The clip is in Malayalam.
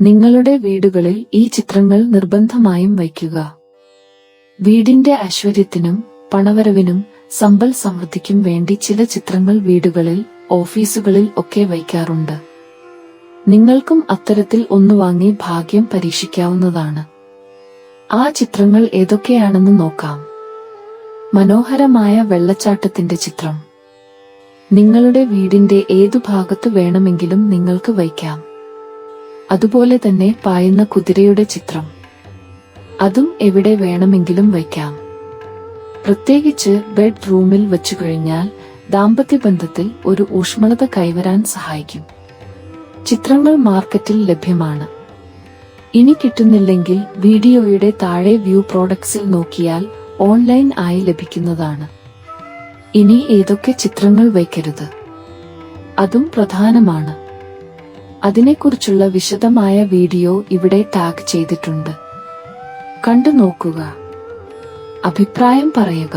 നിങ്ങളുടെ വീടുകളിൽ ഈ ചിത്രങ്ങൾ നിർബന്ധമായും വയ്ക്കുക. വീടിന്റെ ഐശ്വര്യത്തിനും പണവരവിനും സമ്പൽ സമൃദ്ധിക്കും വേണ്ടി ചില ചിത്രങ്ങൾ വീടുകളിൽ ഓഫീസുകളിൽ ഒക്കെ വയ്ക്കാറുണ്ട്. നിങ്ങൾക്കും അത്തരത്തിൽ ഒന്ന് വാങ്ങി ഭാഗ്യം പരീക്ഷിക്കാവുന്നതാണ്. ആ ചിത്രങ്ങൾ ഏതൊക്കെയാണെന്ന് നോക്കാം. മനോഹരമായ വെള്ളച്ചാട്ടത്തിന്റെ ചിത്രം. നിങ്ങളുടെ വീടിന്റെ ഏതു ഭാഗത്ത് വേണമെങ്കിലും നിങ്ങൾക്ക് വയ്ക്കാം. അതുപോലെ തന്നെ പായുന്ന കുതിരയുടെ ചിത്രം. അതും എവിടെ വേണമെങ്കിലും വയ്ക്കാം. പ്രത്യേകിച്ച് ബെഡ്റൂമിൽ വെച്ചു കഴിഞ്ഞാൽ ദാമ്പത്യ ബന്ധത്തിൽ ഒരു ഊഷ്മളത കൈവരാൻ സഹായിക്കും. ചിത്രങ്ങൾ മാർക്കറ്റിൽ ലഭ്യമാണ്. ഇനി കിട്ടുന്നില്ലെങ്കിൽ വീഡിയോയുടെ താഴെ വ്യൂ പ്രോഡക്ട്സിൽ നോക്കിയാൽ ഓൺലൈൻ ആയി ലഭിക്കുന്നതാണ്. ഇനി ഏതൊക്കെ ചിത്രങ്ങൾ വയ്ക്കരുത്? അതും പ്രധാനമാണ്. അതിനെക്കുറിച്ചുള്ള വിശദമായ വീഡിയോ ഇവിടെ ടാഗ് ചെയ്തിട്ടുണ്ട്. കണ്ടു നോക്കുക അഭിപ്രായം പറയുക.